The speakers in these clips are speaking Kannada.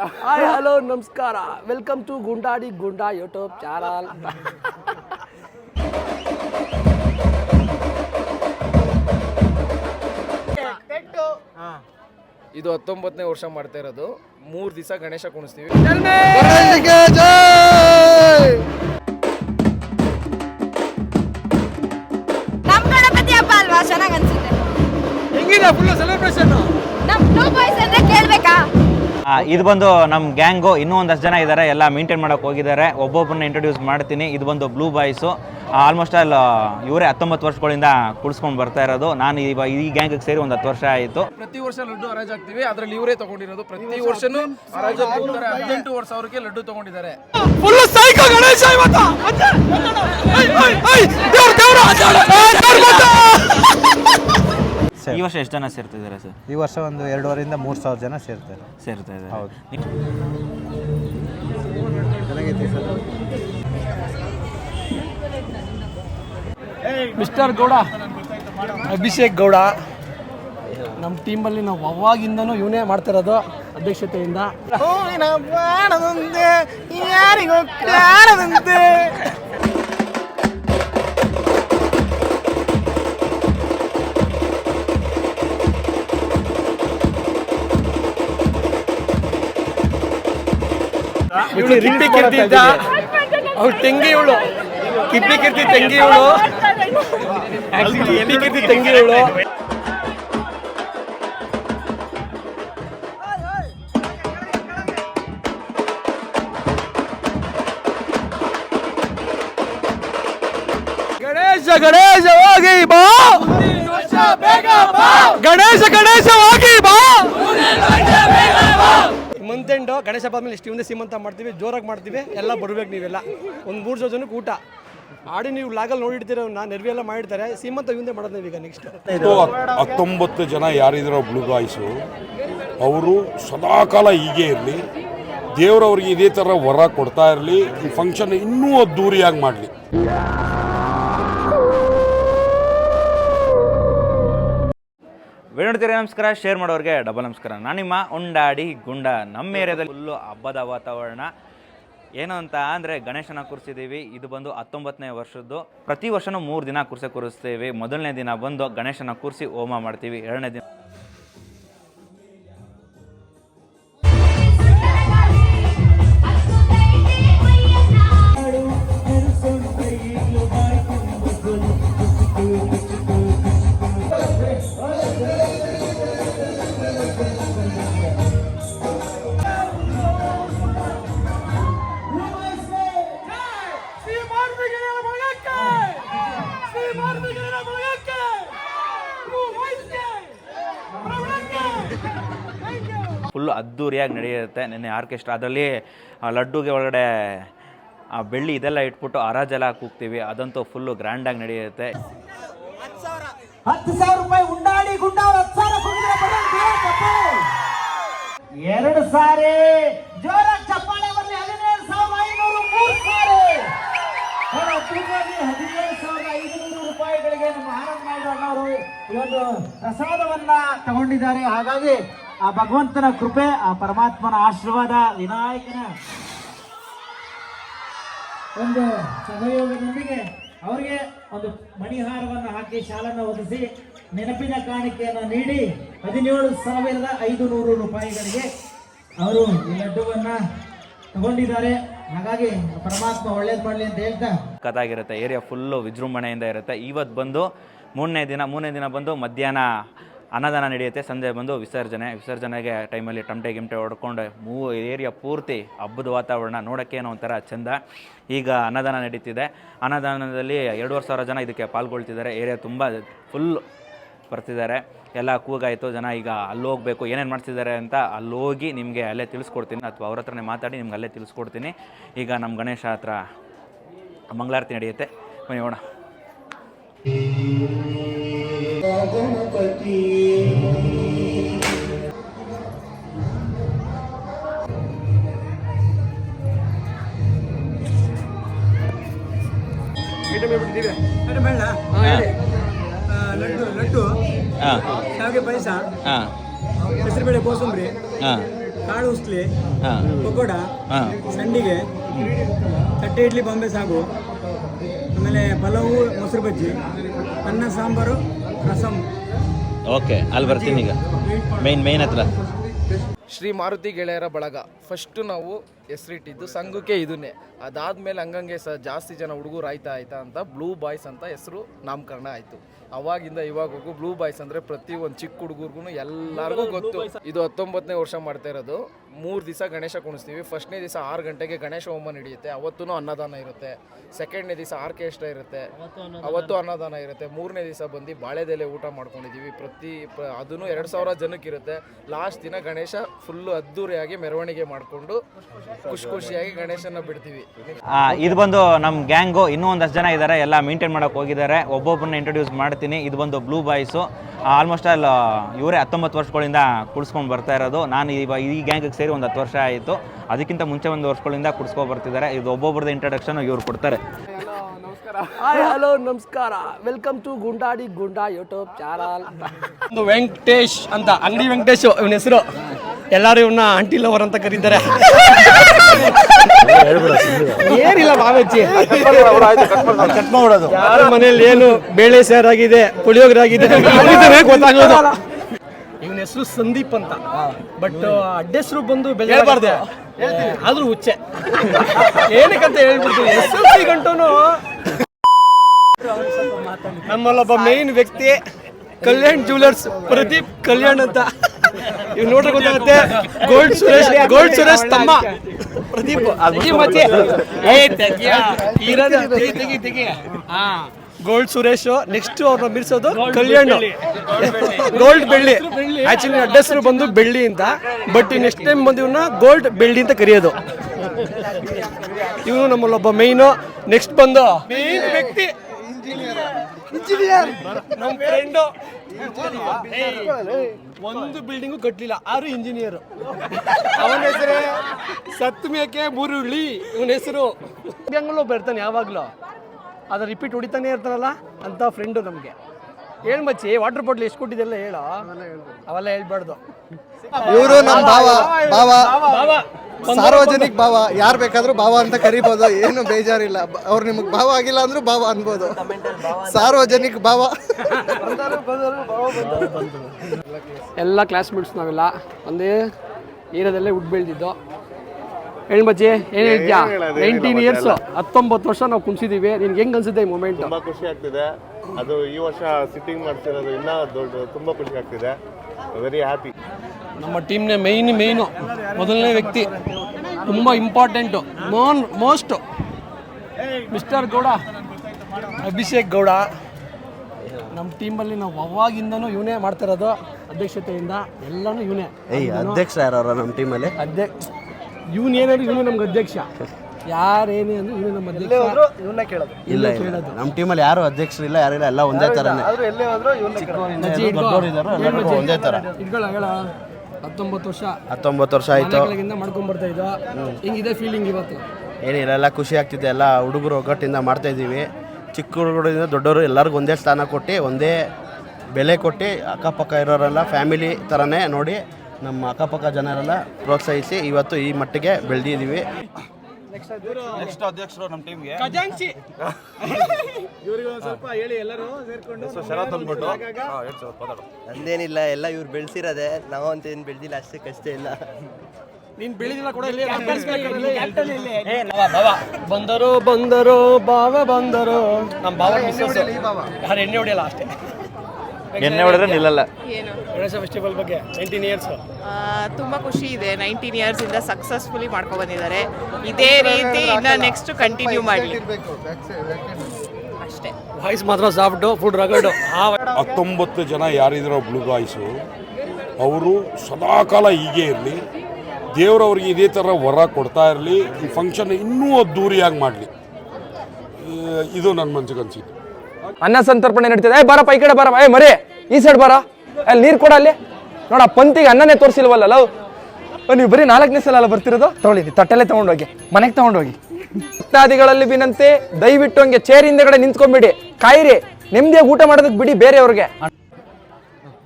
ಹಾಯ್ ಹಲೋ ನಮಸ್ಕಾರ. Welcome to Gundadi Gunda YouTube channel ಇದು ಹತ್ತೊಂಬತ್ತನೇ ವರ್ಷ ಮಾಡ್ತಾ ಇರೋದು. ಮೂರು ದಿವಸ ಗಣೇಶ ಕುಣಿಸ್ತೀವಿ. ನಮ್ ಗಣಪತಿ ಹಬ್ಬ ಅಲ್ವಾ? ಚೆನ್ನಾಗ್ ಅನ್ಸುತ್ತೆ. ಹೆಂಗಿದೆ ಫುಲ್ ಸೆಲೆಬ್ರೇಷನ್ ನಮ್ ಟೂ ಬಾಯ್ಸ್ ಅಂದ್ರೆ ಕೇಳ್ಬೇಕಾ? ಇದು ಬಂದು ನಮ್ಮ ಗ್ಯಾಂಗು ಇನ್ನೂ ಒಂದಷ್ಟು ಜನ ಇದ್ದಾರೆ ಎಲ್ಲ ಮೇಂಟೈನ್ ಮಾಡೋಕೆ ಹೋಗಿದ್ದಾರೆ. ಒಬ್ಬೊಬ್ಬರನ್ನ ಇಂಟ್ರೊಡ್ಯೂಸ್ ಮಾಡ್ತೀನಿ. ಇದು ಬಂದು ಬ್ಲೂ ಬಾಯ್ಸು ಆಲ್ಮೋಸ್ಟ್ ಆಲ್ ಇವರೇ ಹತ್ತೊಂಬತ್ತು ವರ್ಷಗಳಿಂದ ಕುಡಿಸ್ಕೊಂಡು ಬರ್ತಾ ಇರೋದು. ನಾನು ಇವಾಗ ಈ ಗ್ಯಾಂಗಿಗೆ ಸೇರಿ ಒಂದು ಹತ್ತು ವರ್ಷ ಆಯಿತು. ಪ್ರತಿ ವರ್ಷ ಲಡ್ಡು ಹರಾಜ್ ಆಗ್ತೀವಿ. ಅದರಲ್ಲಿ ಇವರೇ ತಗೊಂಡಿರೋದು. ಪ್ರತಿ ವರ್ಷನೂ ಹರಾಜ್ ಹದಿನೆಂಟು ವರ್ಷ ಅವ್ರಿಗೆ ಲಡ್ಡು ತಗೊಂಡಿದ್ದಾರೆ. ಫುಲ್ ಸೈಕೋ ಗಣೇಶ ಇವತ್ತು ಈ ವರ್ಷ ಎಷ್ಟು ಜನ ಸೇರ್ತಿದ್ದಾರೆ ಸರ್? ಈ ವರ್ಷ ಒಂದು ಎರಡೂವರೆಯಿಂದ ಮೂರು ಸಾವಿರ ಜನ ಸೇರ್ತಾರೆ. ಸೇರ್ತಾ ಇದ್ದಾರೆ ಹೌದು. ಸರ್. ಮಿಸ್ಟರ್ ಗೌಡ. ಅಭಿಷೇಕ್ ಗೌಡ. ನಮ್ಮ ಟೀಮಲ್ಲಿ ನಾವು ಅವಾಗಿಂದನೂ ಇವನೇ ಮಾಡ್ತಿರೋದು ಅಧ್ಯಕ್ಷತೆಯಿಂದ. ಕಿಪ್ಪಿ ಕಿರ್ತಿದ್ದ ಅವ್ಳು ತೆಂಗಿ ಇವಳು. ಕಿಪ್ಪಿ ಕಿರ್ತಿ ತೆಂಗಿ ಇವಳು. ಎಲ್ಲಿ ಕಿರ್ತಿ ತೆಂಗಿ ಇವಳು. ಗಣೇಶ ಗಣೇಶವಾಗಿ ಬಾ. ಗಣೇಶ ಗಣೇಶ ಎಂಡು ಗಣೇಶ ಹಬ್ಬ ಮೇಲೆ ಇಷ್ಟು ಸೀಮಂತ ಮಾಡ್ತೀವಿ, ಜೋರಾಗಿ ಮಾಡ್ತೀವಿ, ಎಲ್ಲ ಬರ್ಬೇಕು ನೀವೆಲ್ಲ. ಒಂದು ಮೂರು ಜನ ಜನಕ್ಕೆ ಊಟ. ಆಡಿ ನೀವು ಲಾಗಲ್ಲಿ ನೋಡಿರ್ತೀರ ನಾ ನೆರವಿ ಎಲ್ಲ ಮಾಡಿರ್ತಾರೆ ಸೀಮಂತ ಇವಂದೇ ಮಾಡೋದು ನೀವೀಗ ನೆಕ್ಸ್ಟ್ ಹತ್ತೊಂಬತ್ತು ಜನ ಯಾರಿದ್ರು ಬ್ಲೂ ಬಾಯ್ಸು ಅವರು ಸದಾಕಾಲ ಹೀಗೆ ಇರಲಿ, ದೇವರವ್ರಿಗೆ ಇದೇ ಥರ ವರ ಕೊಡ್ತಾ ಇರಲಿ, ಈ ಫಂಕ್ಷನ್ ಇನ್ನೂ ಅದ್ದೂರಿಯಾಗಿ ಮಾಡಲಿ. ನೋಡ್ತೀರಿ ನಮಸ್ಕಾರ ಶೇರ್ ಮಾಡೋರಿಗೆ ಡಬಲ್ ನಮಸ್ಕಾರ. ನಾನು ನಿಮ್ಮ ಉಂಡಾಡಿ ಗುಂಡ. ನಮ್ಮ ಏರಿಯಾದಲ್ಲಿ ಫುಲ್ಲು ಹಬ್ಬದ ವಾತಾವರಣ. ಏನು ಅಂತ ಅಂದರೆ ಗಣೇಶನ ಕೂರಿಸಿದ್ದೀವಿ ಇದು ಬಂದು ಹತ್ತೊಂಬತ್ತನೇ ವರ್ಷದ್ದು. ಪ್ರತಿ ವರ್ಷನೂ ಮೂರು ದಿನ ಕುರ್ಸಿ ಕೂರಿಸ್ತೀವಿ. ಮೊದಲನೇ ದಿನ ಬಂದು ಗಣೇಶನ ಕೂರಿಸಿ ಹೋಮ ಮಾಡ್ತೀವಿ. ಎರಡನೇ ದಿನ ಫುಲ್ಲು ಅದ್ದೂರಿಯಾಗಿ ನಡೆಯುತ್ತೆ ನಿನ್ನೆ ಆರ್ಕೆಸ್ಟ್ರಾ. ಅದರಲ್ಲಿ, ಆ, ಲಡ್ಡುಗೆ ಒಳಗಡೆ, ಆ, ಬೆಳ್ಳಿ ಇದೆಲ್ಲ ಇಟ್ಬಿಟ್ಟು ಹರಾಜೆಲ್ಲ ಕೂಗ್ತೀವಿ. ಅದಂತೂ ಫುಲ್ಲು ಗ್ರ್ಯಾಂಡಾಗಿ ನಡೆಯುತ್ತೆ. ಹತ್ತು ಸಾವಿರ ರೂಪಾಯಿ ಉಂಡಾಡಿ ಗುಂಡ ಅವ್ರ ಹತ್ತು ಸಾವಿರ. ಎರಡು ಸಾರಿ ಜೋರಾಗಿ ಚಪ್ಪಾಳೆ ಬರಲಿ ಹದಿನೇಳು ಸಾವಿರದ ಐನೂರು, ಮೂರು ಸಾರಿ. ಹದಿನೇಳು ಸಾವಿರದ ಐದುನೂರು ರೂಪಾಯಿಗಳಿಗೆ ನಮ್ಮ ಆನಂದ್ ನಾಯ್ಡು ಈ ಒಂದು ಪ್ರಸಾದವನ್ನ ತಗೊಂಡಿದ್ದಾರೆ. ಹಾಗಾಗಿ ಆ ಭಗವಂತನ ಕೃಪೆ, ಆ ಪರಮಾತ್ಮನ ಆಶೀರ್ವಾದ, ವಿನಾಯಕನ ಒಂದು ಸಹಯೋಗದೊಂದಿಗೆ ಅವರಿಗೆ ಒಂದು ಮಣಿಹಾರವನ್ನು ಹಾಕಿ ಶಾಲನ್ನು ಒದಿಸಿ ನೆನಪಿನ ಕಾಣಿಕೆಯನ್ನು ನೀಡಿ, ಹದಿನೇಳು ಸಾವಿರದ ಐದು ನೂರು ರೂಪಾಯಿಗಳಿಗೆ ಅವರು ಈ ಲಡ್ಡುವನ್ನು ತಗೊಂಡಿದ್ದಾರೆ. ಹಾಗಾಗಿ ಪರಮಾತ್ಮ ಒಳ್ಳೇದು ಮಾಡಲಿ ಅಂತ ಹೇಳ್ತಾ. ಕದಾಗಿರುತ್ತೆ ಏರಿಯಾ ಫುಲ್ಲು ವಿಜೃಂಭಣೆಯಿಂದ ಇರುತ್ತೆ. ಇವತ್ತು ಬಂದು ಮೂರನೇ ದಿನ ಮೂರನೇ ದಿನ ಬಂದು ಮಧ್ಯಾಹ್ನ ಅನ್ನದಾನ ನಡೆಯುತ್ತೆ. ಸಂಜೆ ಬಂದು ವಿಸರ್ಜನೆ. ವಿಸರ್ಜನೆಗೆ ಟೈಮಲ್ಲಿ ಟಮಟೆ, ಗಿಮಟೆ ಹೊಡ್ಕೊಂಡು ಮೂ, ಏರಿಯಾ ಪೂರ್ತಿ ಹಬ್ಬದ ವಾತಾವರಣ ನೋಡೋಕ್ಕೆ ಏನೋ ಒಂಥರ ಚೆಂದ. ಈಗ ಅನ್ನದಾನ ನಡೀತಿದೆ. ಅನ್ನದಾನದಲ್ಲಿ ಎರಡೂವರೆ ಸಾವಿರ ಜನ ಇದಕ್ಕೆ ಪಾಲ್ಗೊಳ್ತಿದ್ದಾರೆ. ಏರಿಯಾ ತುಂಬ ಫುಲ್ ಬರ್ತಿದ್ದಾರೆ. ಎಲ್ಲ ಕೂಗಾಯಿತು. ಜನ ಈಗ ಅಲ್ಲಿ ಹೋಗಬೇಕು. ಏನೇನು ಮಾಡ್ತಿದ್ದಾರೆ ಅಂತ ಅಲ್ಲಿ ಹೋಗಿ ನಿಮಗೆ ಅಲ್ಲೇ ತಿಳಿಸ್ಕೊಡ್ತೀನಿ. ಅಥವಾ ಅವ್ರ ಹತ್ರನೇ ಮಾತಾಡಿ ನಿಮ್ಗೆ ಅಲ್ಲೇ ತಿಳಿಸ್ಕೊಡ್ತೀನಿ. ಈಗ ನಮ್ಮ ಗಣೇಶ ಹತ್ರ ಮಂಗಳಾರತಿ ನಡೆಯುತ್ತೆ. ಬನ್ನಿ ಹೋಣ ಲಡ್ಡು ಲಡ್ಡು ಹಾಂ. ಶಾವಿಗೆ ಪಾಯಸ ಹೆಸರುಬೇಳೆ ಕೋಸಂಬರಿ ಕಾಳು ಉಸ್ಲಿ ಪಕೋಡ ಸಂಡಿಗೆ ತಟ್ಟೆ ಇಡ್ಲಿ ಬಾಂಬೆ ಸಾಗು, ಆಮೇಲೆ ಪಲಾವು, ಮೊಸರು ಬಜ್ಜಿ, ಅನ್ನ ಸಾಂಬಾರು ರಸಂ ಓಕೆ ಅಲ್ಲಿ ಬರ್ತೀನಿ ಈಗ. ಮೇನ್ ಮೇನ್ ಹತ್ರ. ಶ್ರೀ ಮಾರುತಿ ಗೆಳೆಯರ ಬಳಗ. ಫಸ್ಟು ನಾವು ಹೆಸರಿಟ್ಟಿದ್ದು ಸಂಘಕ್ಕೆ ಇದನ್ನೇ ಅದಾದಮೇಲೆ ಹಂಗಂಗೆ ಸ ಜಾಸ್ತಿ ಜನ ಹುಡುಗರು ಆಯ್ತಾ ಆಯ್ತಾ ಅಂತ ಬ್ಲೂ ಬಾಯ್ಸ್ ಅಂತ ಹೆಸರು ನಾಮಕರಣ ಆಯಿತು. ಅವಾಗಿಂದ ಇವಾಗವರೆಗೂ ಬ್ಲೂ ಬಾಯ್ಸ್ ಅಂದರೆ ಪ್ರತಿ ಒಂದು ಚಿಕ್ಕ ಹುಡುಗರಿಗೂ ಎಲ್ಲರಿಗೂ ಗೊತ್ತು. ಇದು ಹತ್ತೊಂಬತ್ತನೇ ವರ್ಷ ಮಾಡ್ತಾ ಇರೋದು. ಮೂರು ದಿವಸ ಗಣೇಶ ಕುಣಿಸ್ತೀವಿ. ಫಸ್ಟ್ನೇ ದಿವಸ ಆರು ಗಂಟೆಗೆ ಗಣೇಶ ಹೋಮ ನಡೆಯುತ್ತೆ. ಅವತ್ತೂ ಅನ್ನದಾನ ಇರುತ್ತೆ. ಸೆಕೆಂಡ್ನೇ ದಿವಸ ಆರ್ಕೆಸ್ಟ್ರಾ ಇರುತ್ತೆ. ಅವತ್ತು ಅನ್ನದಾನ. ಇರುತ್ತೆ. ಮೂರನೇ ದಿವಸ ಬಂದು ಬಾಳೆದೆಲೆ ಊಟ ಮಾಡ್ಕೊಂಡಿದ್ದೀವಿ ಪ್ರತಿ ಅದನ್ನು ಅದೂ ಎರಡು ಸಾವಿರ ಜನಕ್ಕೆ ಇರುತ್ತೆ ಲಾಸ್ಟ್ ದಿನ ಗಣೇಶ ಫುಲ್ಲು ಅದ್ದೂರಿಯಾಗಿ ಮೆರವಣಿಗೆ ಮಾಡಿಕೊಂಡು ಖುಷಿ ಖುಷಿಯಾಗಿ ಗಣೇಶನ ಬಿಡ್ತೀವಿ. ಆ, ಇದು ಬಂದು ನಮ್ಮ ಗ್ಯಾಂಗು ಇನ್ನೂ ಒಂದಷ್ಟು ಜನ ಇದ್ದಾರೆ ಎಲ್ಲ ಮೇಂಟೈನ್ ಮಾಡೋಕೆ ಹೋಗಿದ್ದಾರೆ. ಒಬ್ಬೊಬ್ಬರನ್ನ ಇಂಟ್ರೊಡ್ಯೂಸ್ ಮಾಡ್ತೀನಿ. ಇದು ಬಂದು ಬ್ಲೂ ಬಾಯ್ಸು. ಆಲ್ಮೋಸ್ಟ್ ಆಲ್ ಇವರೇ ಹತ್ತೊಂಬತ್ತು ವರ್ಷಗಳಿಂದ ಕುಡಿಸ್ಕೊಂಡು ಬರ್ತಾ ಇರೋದು. ನಾನು ಇವಾಗ ಈ ಗ್ಯಾಂಗಿಗೆ ಸೇರಿ ಒಂದು ಹತ್ತು ವರ್ಷ ಆಯಿತು. ಅದಕ್ಕಿಂತ ಮುಂಚೆ ಒಂದು ವರ್ಷಗಳಿಂದ ಕುಡಿಸ್ಕೊಂಡು ಬರ್ತಿದ್ದಾರೆ. ಇದು ಒಬ್ಬೊಬ್ರದ್ದು ಇಂಟ್ರಡಕ್ಷನ್ ಇವ್ರು ಕೊಡ್ತಾರೆ. ಹಾಯ್ ಹಲೋ ನಮಸ್ಕಾರ. Welcome to Gundadi Gunda YouTube channel ಒಂದು ವೆಂಕಟೇಶ್ ಅಂತ ಅಂಗಡಿ ವೆಂಕಟೇಶ್ ಇವನ ಹೆಸರು. ಎಲ್ಲರೂ ಇವನ್ನ ಆಂಟಿ ಲವರ್ ಅಂತ ಕರೀತಾರೆ. ಏನಿಲ್ಲ ಬಾವೆಚ್ಚಿ ಕಟ್ ಮಾಡೋದು ಯಾರ ಮನೇಲಿ ಏನು ಬೇಳೆ ಸಾರಾಗಿದೆ ಪುಳಿಯೋಗರೆ ಆಗಿದೆ ನೋಡಿದ್ರೆ ಗೊತ್ತಾಗೋದು ಇವನ ಹೆಸರು ಸಂದೀಪ್ ಅಂತ. ಬಟ್ ಅಡ್ಡೆಸರು ಬಂದು ಬೆಳೆಯಬಾರ್ದೆ ಆದ್ರೂ ಹುಚ್ಚೆ. ಏನಕ್ಕಂತ ಹೇಳ್ಬಿಡ್ತೀನಿ. ಎಸ್ ಎಲ್ ಸಿ ಗಂಟನು ನಮ್ಮಲ್ಲೊಬ್ಬ ಮೇನ್ ವ್ಯಕ್ತಿ ಕಲ್ಯಾಣ್ ಜ್ಯುವೆಲರ್ಸ್ ಪ್ರದೀಪ್ ಕಲ್ಯಾಣ್ ಅಂತ. ಇವ್ ನೋಡ್ರಿ ಗೊತ್ತಾಗುತ್ತೆ. ಗೋಲ್ಡ್ ಸುರೇಶ್ ಗೋಲ್ಡ್ ಸುರೇಶ್ ತಮ್ಮ. ಪ್ರದೀಪ್ ಮತ್ತೆ. ಗೋಲ್ಡ್ ಸುರೇಶ್ ನೆಕ್ಸ್ಟ್ ಅವ್ರನ್ನ ಮಿರ್ಸೋದು ಕಲ್ಯಾಣ. ಗೋಲ್ಡ್ ಬೆಳ್ಳಿ. ಆಕ್ಚುಲಿ ಅಡ್ರೆಸ್ರು ಬಂದು ಬೆಳ್ಳಿ ಅಂತ ಬಟ್ ನೆಕ್ಸ್ಟ್ ಟೈಮ್ ಬಂದು ಇವನ್ನ ಗೋಲ್ಡ್ ಬೆಳ್ಳಿ ಅಂತ ಕರೆಯೋದು. ಇವನು ನಮ್ಮಲ್ಲೊಬ್ಬ ಮೈನು ನೆಕ್ಸ್ಟ್ ಬಂದು ಮೇನ್ ವ್ಯಕ್ತಿ. ಇಂಜಿನಿಯರ್ ನಮ್ಮ ಫ್ರೆಂಡು ಒಂದು ಬಿಲ್ಡಿಂಗು ಕಟ್ಟಲಿಲ್ಲ ಆರು ಇಂಜಿನಿಯರ್ ಅವನ ಹೆಸರೇ ಸತ್ಮೇಕೆ ಮುರುಳಿ. ಇವನ ಹೆಸರು ಬೆಂಗಳೂರು ಬರ್ತಾನೆ ಯಾವಾಗಲೂ. ಅದು ರಿಪೀಟ್ ಹೊಡಿತಾನೆ ಇರ್ತಾನಲ್ಲ ಅಂತ ಫ್ರೆಂಡು ನಮಗೆ. ಹೇಳ್ ಮಚ್ಚಿ ವಾಟರ್ ಬಾಟ್ಲ್ ಎಷ್ಟು ಕೊಟ್ಟಿದ್ದೆಲ್ಲ ಹೇಳೋ. ಅವೆಲ್ಲ ಹೇಳ್ಬಾರ್ದು. ಇವರು ನಮ್ಮ ಭಾವ ಭಾವ ಬಾವ. ಸಾರ್ವಜನಿಕ ಭಾವ ಯಾರು ಬೇಕಾದ್ರೂ ಭಾವ ಅಂತ ಕರಿಬೋದು ಏನು ಬೇಜಾರಿಲ್ಲ. ಅವ್ರು ನಿಮಗೆ ಭಾವ ಆಗಿಲ್ಲ ಅಂದ್ರೂ ಭಾವ ಅನ್ಬೋದು. ಸಾರ್ವಜನಿಕ ಭಾವ. ಎಲ್ಲ ಕ್ಲಾಸ್ಮೇಟ್ಸ್ ನಾವೆಲ್ಲ ಒಂದೇ ಏರಿಯಾದಲ್ಲೇ ಹುಟ್ಟು ಬೆಳೆದಿದ್ದು. ಹೇಳಿ ಬಜ್ಜಿ ಏನು ಹೇಳ್ತೀಯಾ? ನೈನ್ಟೀನ್ ಇಯರ್ಸ್ ಹತ್ತೊಂಬತ್ತು ವರ್ಷ ನಾವು ಕುಣಿಸಿದೀವಿ. ನಿನ್ಗೆ ಹೆಂಗ್ ಅನ್ಸುತ್ತೆ ಈ ಮೂಮೆಂಟ್ ತುಂಬಾ ಖುಷಿ ಆಗ್ತಿದೆ. ಅದು ಈ ವರ್ಷ ಸಿಟ್ಟಿಂಗ್ ಮಾಡ್ತಿರೋದು ಇನ್ನೂ ದೊಡ್ಡ ತುಂಬಾ ಖುಷಿ ಆಗ್ತಿದೆ. ವೆರಿ ಹ್ಯಾಪಿ ನಮ್ಮ ಟೀಮ್ನ ಮೇಯ್ನ್ ಮೇಯ್ನು ಮೊದಲನೇ ವ್ಯಕ್ತಿ. ತುಂಬ ಇಂಪಾರ್ಟೆಂಟು ಮೋನ್ ಮೋಸ್ಟ್ ಮಿಸ್ಟರ್ ಗೌಡ. ಅಭಿಷೇಕ್ ಗೌಡ. ನಮ್ಮ ಟೀಮಲ್ಲಿ ನಾವು ಅವಾಗಿಂದನೂ ಇವನೇ ಮಾಡ್ತಿರೋದು ಅಧ್ಯಕ್ಷತೆಯಿಂದ ಎಲ್ಲನೂ ಇವನೇ. ಏಯ್ ಅಧ್ಯಕ್ಷ ಯಾರು ನಮ್ಮ ಟೀಮಲ್ಲಿ? ಅಧ್ಯಕ್ಷ. ಇವನ್ ಏನಾದ್ರು ಇವನು ನಮ್ಗೆ ಅಧ್ಯಕ್ಷ. ಯಾರೇನೇ ಅಂದ್ರೆ ಇವನು ನಮ್ಮ ಅಧ್ಯಕ್ಷ. ಇವನ್ನ ಕೇಳೋದು. ಇಲ್ಲ ಇಲ್ಲೇ ಇಲ್ಲ. ಕೇಳೋದು. ನಮ್ಮ ಟೀಮಲ್ಲಿ ಯಾರು ಅಧ್ಯಕ್ಷರಿಲ್ಲ ಯಾರಿಲ್ಲ ಎಲ್ಲ ಒಂದೇ ಥರನೇ ಇಟ್ಕೊಳ್ಳ ಹೇಳ. ಹತ್ತೊಂಬತ್ತು ವರ್ಷ. ಹತ್ತೊಂಬತ್ತು ವರ್ಷ ಆಯಿತು. ಮಾಡ್ಕೊಂಡ್ ಬರ್ತಾ ಇದ್ದೋ ಹಿಂಗಿದೆ ಫೀಲಿಂಗ್ ಇವತ್ತು. ಏನಿಲ್ಲ ಎಲ್ಲ ಖುಷಿ ಆಗ್ತಿದೆ. ಎಲ್ಲ ಹುಡುಗರು ಒಗ್ಗಟ್ಟಿಂದ ಮಾಡ್ತಾ ಇದ್ದೀವಿ. ಚಿಕ್ಕ ಹುಡುಗರಿಂದ ದೊಡ್ಡವರು ಎಲ್ಲರಿಗೂ ಒಂದೇ ಸ್ಥಾನ ಕೊಟ್ಟು ಒಂದೇ ಬೆಲೆ ಕೊಟ್ಟು ಅಕ್ಕಪಕ್ಕ ಇರೋರೆಲ್ಲ ಫ್ಯಾಮಿಲಿ ಥರನೇ ನೋಡಿ ನಮ್ಮ ಅಕ್ಕಪಕ್ಕ ಜನರೆಲ್ಲ ಪ್ರೋತ್ಸಾಹಿಸಿ ಇವತ್ತು ಈ ಮಟ್ಟಿಗೆ ಬೆಳೆದಿದ್ದೀವಿ. ನೆಕ್ಸ್ಟ್ ಅಧ್ಯಕ್ಷರು. ನಮ್ಮ ಟೀಮ್ಗೆ. ಖಜಾಂಚಿ. ಒಂದು ಸ್ವಲ್ಪ ಹೇಳಿ ಎಲ್ಲರೂ ಸೇರ್ಕೊಂಡು ಶರತ್ ಅಂದ್ಬಿಟ್ಟು. ನಂದೇನಿಲ್ಲ ಎಲ್ಲ ಇವ್ರು ಬೆಳೆಸಿರೋದೆ. ನಾವಂತ ಏನು ಬೆಳೆದಿಲ್ಲ ಕಷ್ಟ ಇಲ್ಲ. ನೀನ್ ಬೆಳೆದಿಲ್ಲ ಕೂಡ ಇಲ್ಲಿ ಬಂದರು ಬಂದರು ಬಾವ ಬಂದರು. ನಮ್ಮ ಬಾವ ಮಿಸ್ಸಸ್ ಯಾರು ಎಣ್ಣೆ ಹೊಡಿಯಲ್ಲ ಅಷ್ಟೇ. ಎಣ್ಣೆ ಹೊಡೆದ್ರೆ ನಿಲ್ಲಲ್ಲ. ಏನು? ಗಣೇಶ ಫೆಸ್ಟಿವಲ್ ಬಗ್ಗೆ ನೈನ್ಟೀನ್ ಇಯರ್ಸ್ ತುಂಬ ಖುಷಿ ಇದೆ. ನೈನ್ಟೀನ್ ಇಂದ ಸಕ್ಸಸ್ಫುಲಿ ಮಾಡ್ಕೊಂಡು ಬಂದಿದ್ದಾರೆ. ಇದೇ ರೀತಿ ಇನ್ನು ನೆಕ್ಸ್ಟ್ ಕಂಟಿನ್ಯೂ ಮಾಡಿ. ಅಷ್ಟೇ. ವಾಯ್ಸ್ ಮಾತ್ರ ಸಾಫ್ಟು ಫುಡ್ ರಗಡು. ಆ ಹತ್ತೊಂಬತ್ತು ಜನ ಯಾರಿದ್ರು ಬ್ಲೂ ಬಾಯ್ಸು ಅವರು ಸದಾಕಾಲ ಹೀಗೆ ಇರಲಿ. ದೇವರವ್ರಿಗೆ ಇದೇ ಥರ ವರ ಕೊಡ್ತಾ ಇರಲಿ. ಈ ಫಂಕ್ಷನ್ ಇನ್ನೂ ಅದ್ದೂರಿಯಾಗಿ ಮಾಡಲಿ. ಇದು ನನ್ನ ಮನ್ಸಿಗೆ ಅನ್ಸಿದ್ದು. ಅನ್ನ ಸಂತರ್ಪಣೆ ನಡೀತದೆ. ಏ ಬಾರಪ್ಪ ಈ ಕಡೆ ಬಾರಪ್ಪ. ಏ ಮರಿ ಈ ಸೈಡ್ ಬಾರ. ಅಲ್ಲಿ ನೀರು ಕೊಡ ಅಲ್ಲಿ. ನೋಡ ಪಂತಿಗೆ ಅನ್ನನೇ ತೋರಿಸಿಲ್ವಲ್ಲ ಲವ್. ನೀವು ಬರೀ ನಾಲ್ಕನೇ ಸಲ ಅಲ್ಲ ಬರ್ತಿರೋದು? ತಗೊಳ್ಳಿ ತಟ್ಟಲೆ ತಗೊಂಡೋಗಿ. ಮನೆಗೆ ತಗೊಂಡೋಗಿ. ಭಕ್ತಾದಿಗಳಲ್ಲಿ ಬಿನಂತೆ ದಯವಿಟ್ಟು ಹಂಗೆ ಚೇರ್ ಹಿಂದೆಗಡೆ ನಿಂತ್ಕೊಂಡ್ಬಿಡಿ. ಕಾಯಿರಿ ನೆಮ್ಮದಿಯಾಗಿ ಊಟ ಮಾಡೋದಕ್ಕೆ ಬಿಡಿ ಬೇರೆಯವ್ರಿಗೆ.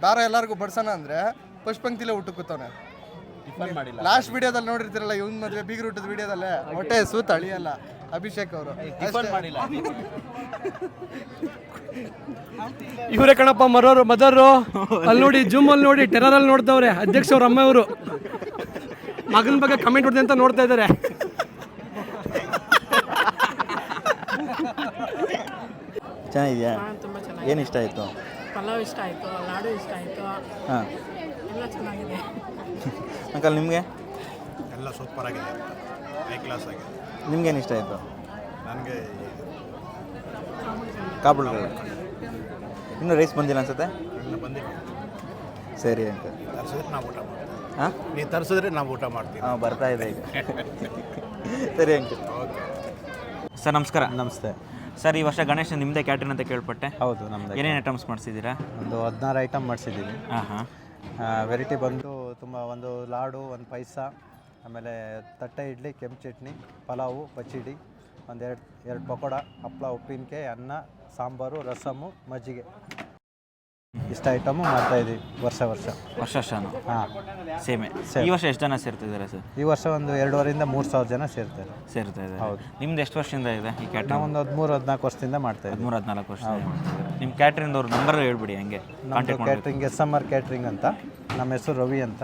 ದಾರ ಎಲ್ಲರಿಗೂ ಬಡ್ಸೋಣ ಅಂದರೆ ಫಸ್ಟ್ ಪಂಕ್ತಿಲೇ ಊಟ ಕೂತವನೆ ಲಾಸ್ಟ್ ವಿಡಿಯೋದಲ್ಲಿ ನೋಡಿರ್ತೀರಲ್ಲ ಇವನ್ ಮದುವೆ ಬೀಗರು ಊಟದ ವಿಡಿಯೋದಲ್ಲೇ ಹೊಟ್ಟೆ ಸೂತ್ ಅಳಿಯಲ್ಲ ಅಭಿಷೇಕ್ ಅವರು. ಇವರೇ ಕಣಪ್ಪ ಮರೋರು ಮದರು ಅಲ್ಲಿ ನೋಡಿ ಜೂಮ್ ಅಲ್ಲಿ ನೋಡಿ ಟೆರರ್ ಅಲ್ಲಿ ನೋಡ್ದವ್ರೆ. ಅಧ್ಯಕ್ಷ ಅವ್ರ ಅಮ್ಮ ಅವರು ಮಗನ ಬಗ್ಗೆ ಕಮೆಂಟ್ ಹೊಡೆದೆ ಅಂತ ನೋಡ್ತಾ ಇದ್ದಾರೆ. ಚೆನ್ನಾಗಿದ್ಯಾ? ತುಂಬ ಏನು ಇಷ್ಟ ಆಯಿತು? ಪಲಾವ್ ಇಷ್ಟ ಆಯ್ತು ಲಾಡು ಇಷ್ಟ ಆಯ್ತು. ಹಾಂ. ಎಲ್ಲ ಚೆನ್ನಾಗಿದೆ. ಅಂಕಲ್ ನಿಮಗೆ? ಎಲ್ಲ ಸೂಪರ್ ಆಗಿದೆ. ಹೈ ಕ್ಲಾಸ್ ಆಗಿದೆ. ನಿಮ್ಗೇನು ಇಷ್ಟ ಆಯಿತು? ನನಗೆ ಕಾಬುಲ್ ಇನ್ನೂ ರೈಸ್ ಬಂದಿಲ್ಲ ಅನ್ಸುತ್ತೆ? ಇನ್ನು ಬಂದಿಲ್ಲ. ಸರಿ ಅಂತ ತರಿಸಿದ್ರೆ ನಾವು ಊಟ ಮಾಡ್ತೀವಿ. ಹಾಂ? ನೀವು ತರಿಸಿದ್ರೆ ನಾವು ಊಟ ಮಾಡ್ತೀವಿ. ಹಾಂ ಬರ್ತಾ ಇದೆ ಈಗ. ಸರಿ ಅಂಕಲ್. ಸರ್ ನಮಸ್ಕಾರ. ನಮಸ್ತೆ. ಸರ್ ಈ ವರ್ಷ ಗಣೇಶ ನಿಮ್ಮದೇ ಕ್ಯಾಟ್ರಿನ್ ಅಂತ ಕೇಳ್ಪಟ್ಟೆ. ಹೌದು ನಮ್ದು ಏನೇನು ಐಟಮ್ಸ್ ಮಾಡಿಸಿದ್ದೀರಾ? ಒಂದು ಹದಿನಾರು ಐಟಮ್ ಮಾಡಿಸಿದ್ದೀವಿ. ಹಾಂ ಹಾಂ ವೆರೈಟಿ ಬಂದು ತುಂಬ ಒಂದು ಲಾಡು ಒಂದು ಪಾಯಸ ಆಮೇಲೆ ತಟ್ಟೆ ಇಡ್ಲಿ ಕೆಂಪು ಚಟ್ನಿ ಪಲಾವು ಪಚ್ಚಿಡಿ ಒಂದೆರಡು ಎರಡು ಪಕೋಡ ಹಪ್ಪಳ ಉಪ್ಪಿನಕಾಯಿ ಅನ್ನ ಸಾಂಬಾರು ರಸಮು ಮಜ್ಜಿಗೆ. ಇಷ್ಟ ಐಟಮು ಮಾಡ್ತಾ ಇದೀವಿ ವರ್ಷ ವರ್ಷ. ವರ್ಷ ಹಾಂ. ಸೇಮೆ. ಈ ವರ್ಷ ಎಷ್ಟು ಜನ ಸೇರ್ತಿದ್ದಾರೆ ಸರ್? ಈ ವರ್ಷ ಒಂದು ಎರಡೂವರೆಯಿಂದ ಮೂರು ಸಾವಿರ ಜನ ಸೇರ್ತಾರೆ. ಸೇರ್ತಾ ಇದೆ ಹೌದು. ನಿಮ್ದು ಎಷ್ಟು ವರ್ಷದಿಂದ ಇದೆ ಈ ಕ್ಯಾಟ್ರಿಂಗ್? ಒಂದು ಹದಿಮೂರು ಹದಿನಾಲ್ಕು ವರ್ಷದಿಂದ ಮಾಡ್ತಾ ಇದೆ ಹದಿಮೂರು ಹದಿನಾಲ್ಕು ವರ್ಷ ನಿಮ್ಮ ಕ್ಯಾಟ್ರಿಂಗ್ ಅವ್ರ ನಂಬರ್ ಹೇಳ್ಬಿಡಿ ಹಂಗೆ. ನಮ್ಮದು catering S M R catering ಅಂತ. ನಮ್ಮ ಹೆಸರು ರವಿ ಅಂತ.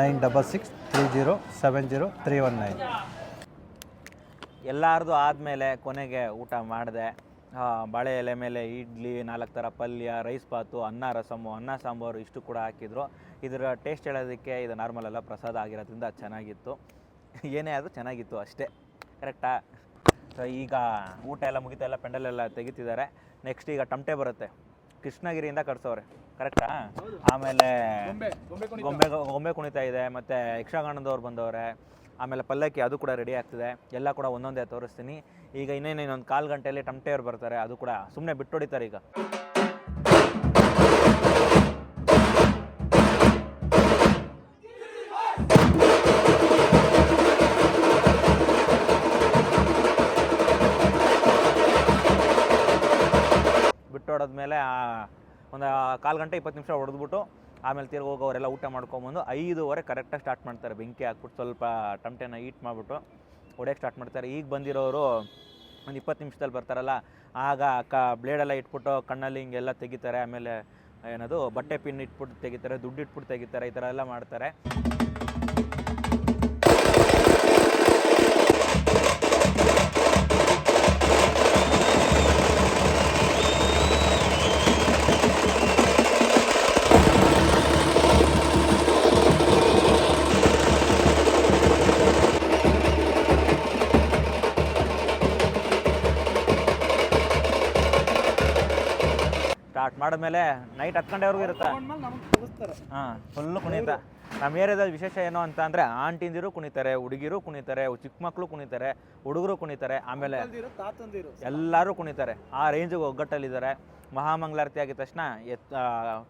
Nine double six three zero seven zero three one nine. ಎಲ್ಲರದು ಆದಮೇಲೆ ಕೊನೆಗೆ ಊಟ ಮಾಡಿದೆ. ಬಾಳೆ ಎಲೆ ಮೇಲೆ ಇಡ್ಲಿ, ನಾಲ್ಕು ಥರ ಪಲ್ಯ, ರೈಸ್ ಬಾತು, ಅನ್ನ, ರಸಮು, ಅನ್ನ, ಸಾಂಬಾರು ಇಷ್ಟು ಕೂಡ ಹಾಕಿದ್ರು. ಇದರ ಟೇಸ್ಟ್ ಹೇಳೋದಕ್ಕೆ ಇದು ನಾರ್ಮಲ್ ಎಲ್ಲ ಪ್ರಸಾದ ಆಗಿರೋದ್ರಿಂದ ಚೆನ್ನಾಗಿತ್ತು. ಏನೇ ಆದರೂ ಚೆನ್ನಾಗಿತ್ತು ಅಷ್ಟೇ. ಕರೆಕ್ಟಾ ಈಗ ಊಟ ಎಲ್ಲ ಮುಗಿತಾ ಎಲ್ಲ ಪೆಂಡಲೆಲ್ಲ ತೆಗಿತಿದ್ದಾರೆ. ನೆಕ್ಸ್ಟ್ ಈಗ ಟಮಟೆ ಬರುತ್ತೆ. ಕೃಷ್ಣಗಿರಿಯಿಂದ ಕಟ್ಸೋರೆ ಕರೆಕ್ಟಾ ಆಮೇಲೆ ಗೊಂಬೆ ಗೊಂಬೆ ಕುಣಿತಾ. ಇದೆ ಮತ್ತು ಯಕ್ಷಗಾನದವ್ರು ಬಂದವ್ರೆ ಆಮೇಲೆ ಪಲ್ಲಕ್ಕಿ ಅದು ಕೂಡ ರೆಡಿ ಆಗ್ತಿದೆ. ಎಲ್ಲ ಕೂಡ ಒಂದೊಂದೇ ತೋರಿಸ್ತೀನಿ. ಈಗ ಇನ್ನೇನು ಇನ್ನೊಂದು ಕಾಲು ಗಂಟೆಯಲ್ಲಿ ಟಮಟೆಯವ್ರು ಬರ್ತಾರೆ ಅದು ಕೂಡ ಸುಮ್ಮನೆ ಬಿಟ್ಟೊಡಿತಾರೆ ಈಗ. ಒಂದು ಕಾಲು ಗಂಟೆ ಇಪ್ಪತ್ತು ನಿಮಿಷ ಹೊಡೆದ್ಬಿಟ್ಟು ಆಮೇಲೆ ತಿರ್ಗಿ ಹೋಗಿ ಅವರೆಲ್ಲ ಊಟ ಮಾಡ್ಕೊಂಬಂದು ಐದುವರೆ ಕರೆಕ್ಟಾಗಿ ಸ್ಟಾರ್ಟ್ ಮಾಡ್ತಾರೆ. ಬೆಂಕಿ ಹಾಕ್ಬಿಟ್ಟು ಸ್ವಲ್ಪ ಟಮಟೆನ ಈಟ್ ಮಾಡಿಬಿಟ್ಟು ಹೊಡೆಯೋಕ್ಕೆ ಸ್ಟಾರ್ಟ್ ಮಾಡ್ತಾರೆ. ಈಗ ಬಂದಿರೋರು ಒಂದು ಇಪ್ಪತ್ತು ನಿಮಿಷದಲ್ಲಿ ಬರ್ತಾರಲ್ಲ, ಆಗ ಕ ಬ್ಲೇಡೆಲ್ಲ ಇಟ್ಬಿಟ್ಟು ಕಣ್ಣಲ್ಲಿ ಹಿಂಗೆಲ್ಲ ತೆಗಿತಾರೆ. ಆಮೇಲೆ ಏನದು ಬಟ್ಟೆ ಪಿನ್ ಇಟ್ಬಿಟ್ಟು ತೆಗಿತಾರೆ, ದುಡ್ಡು ಇಟ್ಬಿಟ್ಟು ತೆಗಿತಾರೆ, ಈ ಥರ ಎಲ್ಲ ಮಾಡ್ತಾರೆ. ಮಾಡಿದ್ಮೇಲೆ ನೈಟ್ ಹತ್ತು ಗಂಟೆವರೆಗೂ ಇರುತ್ತೆ. ಹಾಂ ಫುಲ್ಲು ಕುಣಿತ. ನಮ್ಮ ಏರಿಯಾದಲ್ಲಿ ವಿಶೇಷ ಏನು ಅಂತ ಅಂದರೆ ಆಂಟಿಂದಿರು ಕುಣಿತಾರೆ, ಹುಡುಗಿರು ಕುಣಿತಾರೆ, ಚಿಕ್ಕ ಮಕ್ಕಳು ಕುಣಿತಾರೆ, ಹುಡುಗರು ಕುಣಿತಾರೆ, ಆಮೇಲೆ ಎಲ್ಲರೂ ಕುಣಿತಾರೆ. ಆ ರೇಂಜಿಗೆ ಒಗ್ಗಟ್ಟಲ್ಲಿದ್ದಾರೆ. ಮಹಾಮಂಗಳಾರತಿ ಆಗಿದ ತಕ್ಷಣ ಎತ್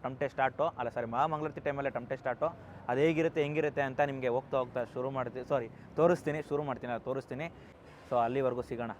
ಟಮಟೆ ಸ್ಟಾರ್ಟು. ಅಲ್ಲ ಸಾರಿ ಮಹಾಮಂಗಳಾರತಿ ಟೈಮಲ್ಲೇ ಟಮಟೆ ಸ್ಟಾರ್ಟು. ಅದು ಹೇಗಿರುತ್ತೆ, ಹೆಂಗಿರುತ್ತೆ ಅಂತ ನಿಮಗೆ ಹೋಗ್ತಾ ಹೋಗ್ತಾ ಶುರು ಮಾಡ್ತೀನಿ ಸಾರಿ ತೋರಿಸ್ತೀನಿ, ಶುರು ಮಾಡ್ತೀನಿ ಅದು ತೋರಿಸ್ತೀನಿ. ಸೊ ಅಲ್ಲಿವರೆಗೂ ಸಿಗೋಣ.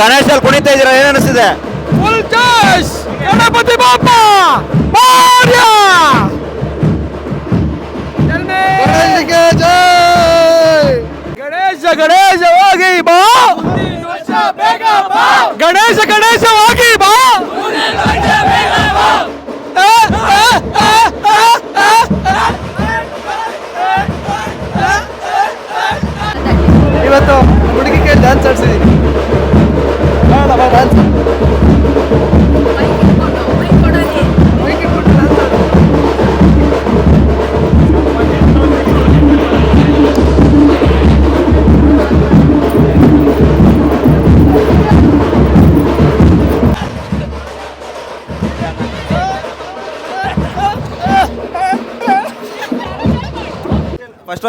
ಗಣೇಶಲ್ಲಿ ಕುಣಿತಾ ಇದ್ದೀರಾ? ಏನು ಅನಿಸ್ತಿದೆ? ಫುಲ್ ಜೋಶ್ ಗಣಪತಿ ಬಾಪ! ಮೌರ್ಯ! ಗಣೇಶಗೆ ಜೈ! ಗಣೇಶ ಗಣೇಶ ಹೋಗಿ ಬಾ! ಗಣೇಶ ಗಣೇಶ ಹೋಗಿ ಬಾ!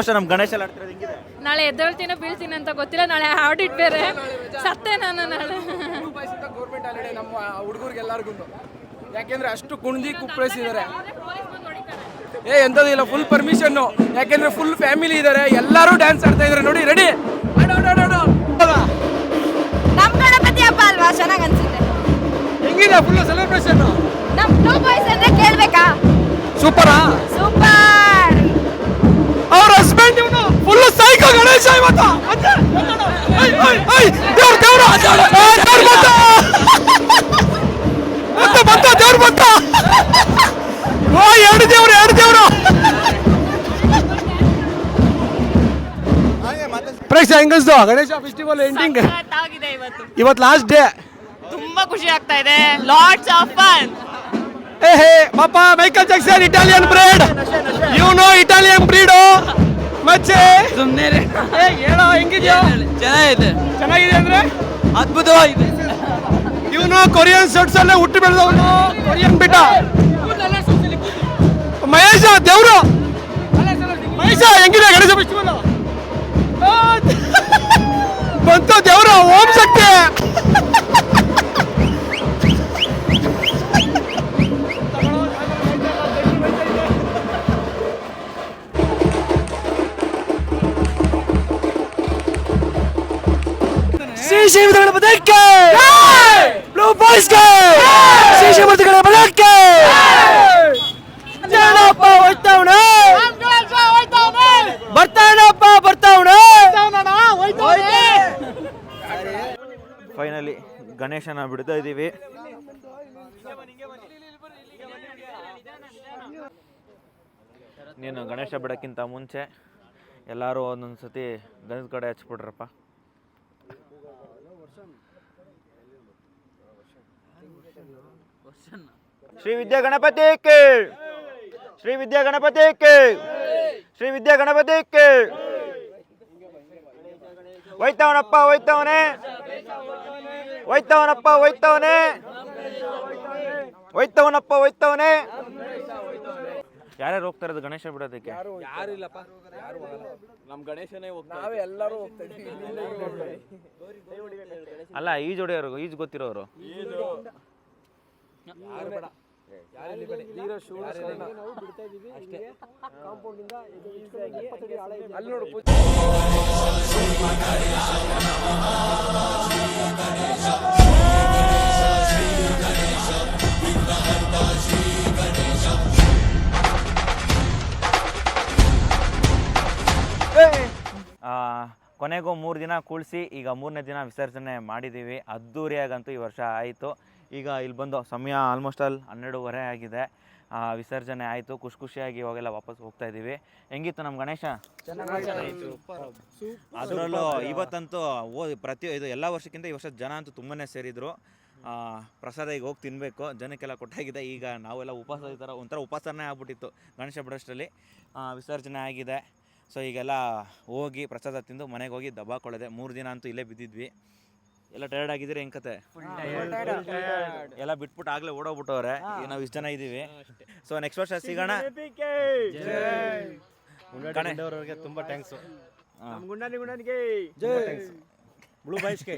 ನಮ್ ನಮ್ಮ ಗಣೇಶ ಆಡ್ತಿರೋದು ಹೆಂಗಿದೆ. ನಾಳೆ ಎದ್ದೇಳ್ತೀನೋ ಬೀಳ್ತೀನಿ ಅಂತ ಗೊತ್ತಿಲ್ಲ ನಾಳೆ ಆಡಿಟ್ ಬೇರೆ ಸತ್ತೆ ನಾನು ನಾಳೆ. ಗೌರ್ಮೆಂಟ್ ಹಾಲಿಡೇ ನಮ್ಮ ಹುಡುಗರಿಗೆಲ್ಲರಿಗೂ ಯಾಕೆಂದ್ರೆ ಅಷ್ಟು ಕುಣ್ದಿ ಕುಪ್ಪಳಿಸಿದ್ದಾರೆ. ಏ ಎಂತದಿಲ್ಲ ಫುಲ್ ಪರ್ಮಿಷನ್ನು ಯಾಕೆಂದ್ರೆ ಫುಲ್ ಫ್ಯಾಮಿಲಿ ಇದ್ದಾರೆ ಎಲ್ಲರೂ ಡ್ಯಾನ್ಸ್ ಆಡ್ತಾ ಇದ್ದಾರೆ. ನೋಡಿ ರೆಡಿ ನಮ್ಮ ಗಣಪತಿ ಹಬ್ಬ ಅಲ್ವಾ? ಚೆನ್ನಾಗಿ ಅನ್ಸುತ್ತೆ. ಹೆಂಗಿದೆ ಫುಲ್ ಸೆಲೆಬ್ರೇಷನ್ ನಮ್ಮ ಟೂ ಬಾಯ್ಸ್ ಅಂದ್ರೆ ಕೇಳ್ಬೇಕಾ? ಸೂಪರಾ ಸೂಪರ್ ಅವ್ರ ಹಸ್ಬೆಂಡ್ ಇವನು ಫುಲ್ ಸೈಕೋ ಗಣೇಶ ಇವತ್ತು ದೇವ್ರ ದೇವ್ರ ದೇವ್ರು ದೇವ್ರು ಆ, ದೇವ್ರು ಬಂತ ಬಂತ ಬಂತ ದೇವ್ರು ಬಂತ ಓ ಎರಡು ದೇವ್ರು ಎರಡು ದೇವ್ರು. ಪ್ರೇಕ್ಷ ಹೆಂಗಸ್ದು ಗಣೇಶ ಫೆಸ್ಟಿವಲ್ ಎಂಡಿಂಗ್ ಇವತ್ತು. ಲಾಸ್ಟ್ ಡೇ ತುಂಬಾ ಖುಷಿ ಆಗ್ತಾ ಇದೆ. ಲಾಟ್ಸ್ ಆಫ್ ಫನ್ ಏ ಹೇ ಪಾಪ ಮೈಕಲ್ ಜಾಕ್ಸನ್ ಇಟಾಲಿಯನ್ ಬ್ರೀಡ್ ಇವನು ಇಟಾಲಿಯನ್ ಬ್ರೀಡು ಮಚ್ಚೆ. ಸುಮ್ಮನೆ ಹೇಳೋ ಹೆಂಗಿದ್ಯೋ? ಚೆನ್ನಾಗಿದೆ. ಚೆನ್ನಾಗಿದೆ ಅಂದ್ರೆ? ಅದ್ಭುತವಾಗಿದೆ. ಇವನು ಕೊರಿಯನ್ ಸೆಟ್ಸ್ ಅಲ್ಲೇ ಹುಟ್ಟಿ ಬೆಳೆದವನು? ಕೊರಿಯನ್ ಬಿಟ್ಟ? ಮಹೇಶ ದೇವ್ರು. ಮಹೇಶ ಹೆಂಗಿದೆ ಗಣೇಶ ಫೆಸ್ಟಿವಲ್ ಬಂತು ದೇವ್ರು ಓಂ ಶಕ್ತಿ. ಶ್ರೀ ಪದಕ್ಕೆ! ಬ್ಲೂ ಬಾಯ್ಸ್ಗೆ ಶ್ರೀ ಶ್ರೀಮಂತ ಗಣಪತಿಗೆ ಜನಪ್ಪ ಹೋಯ್ತಾವಣ ಬರ್ತಾನಪ್ಪ ಬರ್ತಾವಣ ಫೈನಲಿ ಗಣೇಶನ ಬಿಡ್ತಾ ಇದ್ದೀವಿ. ನೀನು ಗಣೇಶ ಬಿಡೋಕ್ಕಿಂತ ಮುಂಚೆ ಎಲ್ಲರೂ ಒಂದೊಂದು ಸತಿ ಗಣದ ಕಡೆ ಹಚ್ಬಿಟ್ರಪ್ಪ. ಶ್ರೀ ವಿದ್ಯಾ ಗಣಪತಿ ಕೇಳ್ ಶ್ರೀ ವಿದ್ಯಾ ಗಣಪತಿ ಕೇಳ್ ಶ್ರೀ ವಿದ್ಯಾ ಗಣಪತಿ ಕೇಳ್ ಹೋಯ್ತವನಪ್ಪ ಹೋಯ್ತವನೇ ಹೋಯ್ತವನಪ್ಪ ಹೋಯ್ತವನೇ ಹೋಯ್ತವನಪ್ಪ ಹೋಯ್ತವನೇ ಯಾರ್ಯಾರು ಹೋಗ್ತಾರೆ ಇರೋದು ಗಣೇಶ ಬಿಡೋದಕ್ಕೆ? ನಾವೇ ಎಲ್ಲರೂ ಹೋಗ್ತೀವಿ ಅಲ್ಲ ಈಜ್ ಹೊಡೆಯೋರು ಈಜ್ ಗೊತ್ತಿರೋರು? ಅಲ್ಲಿ ನೋಡು ಆ, ಕೊನೆಗೂ ಮೂರು ದಿನ ಕೂಳ್ಸಿ ಈಗ ಮೂರನೇ ದಿನ ವಿಸರ್ಜನೆ ಮಾಡಿದ್ದೀವಿ. ಅದ್ದೂರಿಯಾಗಂತೂ ಈ ವರ್ಷ ಆಯಿತು. ಈಗ ಇಲ್ಲಿ ಬಂದು ಸಮಯ ಆಲ್ಮೋಸ್ಟ್ ಅಲ್ಲಿ ಹನ್ನೆರಡೂವರೆ ಆಗಿದೆ. ಆ, ವಿಸರ್ಜನೆ ಆಯಿತು. ಖುಷಿ ಖುಷಿಯಾಗಿ ಇವಾಗೆಲ್ಲ ವಾಪಸ್ ಹೋಗ್ತಾ ಇದ್ದೀವಿ ಹೆಂಗಿತ್ತು ನಮ್ಮ ಗಣೇಶ? ಅದರಲ್ಲೂ ಇವತ್ತಂತೂ ಓ ಪ್ರತಿ ಇದು ಎಲ್ಲ ವರ್ಷಕ್ಕಿಂತ ಈ ವರ್ಷ ಜನ ಅಂತೂ ತುಂಬಾ ಸೇರಿದ್ರು. ಆ, ಪ್ರಸಾದ ಈಗ ಹೋಗಿ ತಿನ್ನಬೇಕು ಜನಕ್ಕೆಲ್ಲ ಕೊಟ್ಟಾಗಿದೆ. ಈಗ ನಾವೆಲ್ಲ ಉಪವಾಸ ಈ ಥರ ಒಂಥರ ಉಪವಾಸನೇ ಆಗ್ಬಿಟ್ಟಿತ್ತು ಗಣೇಶ ಬಿಡೋಷ್ಟರಲ್ಲಿ. ಆ, ವಿಸರ್ಜನೆ ಆಗಿದೆ. ಸೊ ಈಗೆಲ್ಲ ಹೋಗಿ ಪ್ರಸಾದ ತಿಂದು ಮನೆಗೆ ಹೋಗಿ ದಬ್ಬಾಕೊಳ್ಳದೆ ಮೂರು ದಿನ ಅಂತೂ ಇಲ್ಲೇ ಬಿದ್ದಿದ್ವಿ. ಎಲ್ಲ ಟೈರ್ಡ್ ಆಗಿದ್ರೆ ಹೆಂಗ್ ಕತೆ? ಎಲ್ಲ ಬಿಟ್ಬಿಟ್ಟು ಆಗ್ಲೇ ಓಡೋಗ್ಬಿಟ್ಟವ್ರೆ. ಈಗ ನಾವು ಇಷ್ಟು ಜನ ಇದ್ದೀವಿ ಸೊ ನೆಕ್ಸ್ಟ್ ವರ್ಷ ಸಿಗೋಣ. ತುಂಬಾ ಥ್ಯಾಂಕ್ಸ್ ತುಂಬ ಥ್ಯಾಂಕ್ಸು ಥ್ಯಾಂಕ್ಸ್ ಬ್ಲೂ ಬಾಯ್ಸ್ಗೆ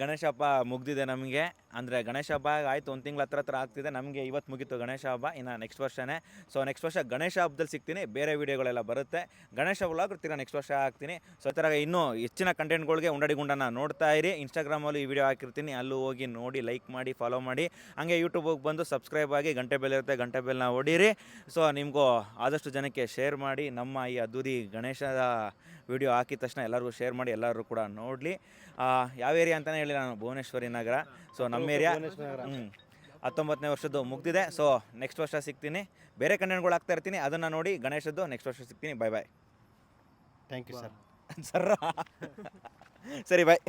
ಗಣೇಶ ಹಬ್ಬ ಮುಗ್ದಿದೆ ನಮಗೆ. ಅಂದರೆ ಗಣೇಶ ಹಬ್ಬ ಆಯಿತು, ಒಂದು ತಿಂಗಳ ಹತ್ರ ಹತ್ರ ಆಗ್ತಿದೆ. ನಮಗೆ ಇವತ್ತು ಮುಗೀತು ಗಣೇಶ ಹಬ್ಬ, ಇನ್ನು ನೆಕ್ಸ್ಟ್ ವರ್ಷನೇ. ಸೊ ನೆಕ್ಸ್ಟ್ ವರ್ಷ ಗಣೇಶ ಹಬ್ಬದಲ್ಲಿ ಸಿಗ್ತೀನಿ. ಬೇರೆ ವೀಡಿಯೋಗಳೆಲ್ಲ ಬರುತ್ತೆ. ಗಣೇಶ ವ್ಲಾಗ್ ತಿರ್ಗಾ ನೆಕ್ಸ್ಟ್ ವರ್ಷ ಹಾಕ್ತೀನಿ. ಸೊ ಈ ಥರ ಇನ್ನೂ ಹೆಚ್ಚಿನ ಕಂಟೆಂಟ್ಗಳಿಗೆ ಉಂಡಡಿ ಗುಂಡನ ನೋಡ್ತಾ ಇರಿ. ಇನ್ಸ್ಟಾಗ್ರಾಮಲ್ಲಿ ಈ ವಿಡಿಯೋ ಹಾಕಿರ್ತೀನಿ. ಅಲ್ಲೂ ಹೋಗಿ ನೋಡಿ ಲೈಕ್ ಮಾಡಿ ಫಾಲೋ ಮಾಡಿ. ಹಾಗೆ ಯೂಟ್ಯೂಬಿಗೆ ಬಂದು ಸಬ್ಸ್ಕ್ರೈಬ್ ಆಗಿ ಗಂಟೆ ಬೆಲ್ ಇರುತ್ತೆ, ಗಂಟೆ ಬೆಲ್ನ ಹೊಡೀರಿ ಸೊ ನಿಮಗೂ ಆದಷ್ಟು ಜನಕ್ಕೆ ಶೇರ್ ಮಾಡಿ, ನಮ್ಮ ಈ ಅದ್ದೂರಿ ಗಣೇಶದ ವಿಡಿಯೋ ಹಾಕಿದ ತಕ್ಷಣ ಎಲ್ಲರಿಗೂ ಶೇರ್ ಮಾಡಿ ಎಲ್ಲರೂ ಕೂಡ ನೋಡಲಿ. ಯಾವ ಏರಿಯಾ ಅಂತಲೇ ಹೇಳಿ ನಾನು ಭುವನೇಶ್ವರಿ ನಗರ. ಸೊ ನಮ್ಮ ಏರಿಯಾ ಹ್ಞೂ ಹತ್ತೊಂಬತ್ತನೇ ವರ್ಷದ್ದು ಮುಗ್ದಿದೆ. ಸೊ ನೆಕ್ಸ್ಟ್ ವರ್ಷ ಸಿಗ್ತೀನಿ. ಬೇರೆ ಕಂಟೆಂಟ್ಗಳು ಆಗ್ತಾ ಇರ್ತೀನಿ. ಅದನ್ನು ನೋಡಿ ಗಣೇಶದ್ದು ನೆಕ್ಸ್ಟ್ ವರ್ಷ ಸಿಗ್ತೀನಿ. Bye bye thank you sir sir ಸರಿ ಬಾಯ್